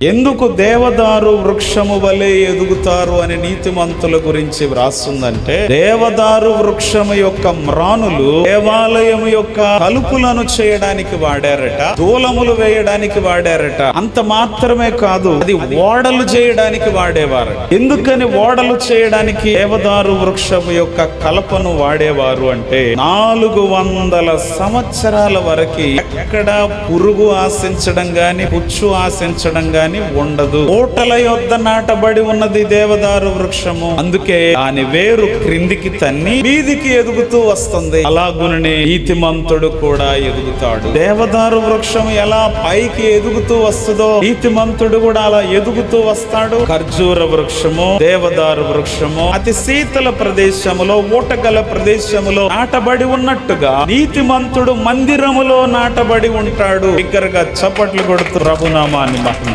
ఎందుకు దేవదారు వృక్షము వలె ఎదుగుతారు అని నీతిమంతుల గురించి వ్రాస్తుందంటే దేవదారు వృక్షము యొక్క మ్రానులు దేవాలయం యొక్క తలుపులను చేయడానికి వాడారట దూలములు వేయడానికి వాడారట. అంత మాత్రమే కాదు అది ఓడలు చేయడానికి వాడేవారు. ఎందుకని ఓడలు చేయడానికి దేవదారు వృక్షము యొక్క కలపను వాడేవారు అంటే నాలుగు వందల సంవత్సరాల వరకు ఎక్కడ పురుగు ఆశించడం గాని పుచ్చు ఆశించడం గాని ఉండదు. ఓటల యొద్ద నాటబడి ఉన్నది దేవదారు వృక్షము. అందుకే దాని వేరు క్రిందికి తన్ని వీధికి ఎదుగుతూ వస్తుంది. అలాగుననే నీతిమంతుడు కూడా ఎదుగుతాడు. దేవదారు వృక్షం ఎలా పైకి ఎదుగుతూ వస్తుందో నీతిమంతుడు కూడా అలా ఎదుగుతూ వస్తాడు. ఖర్జూర వృక్షము దేవదారు వృక్షము అతి శీతల ప్రదేశములో ఊటగల ప్రదేశములో నాటబడి ఉన్నట్టుగా నీతిమంతుడు మందిరములో నాటబడి ఉంటాడు. బిగ్గరగా చప్పట్లు కొడుతూ ప్రభునామాన్ని మహిమ.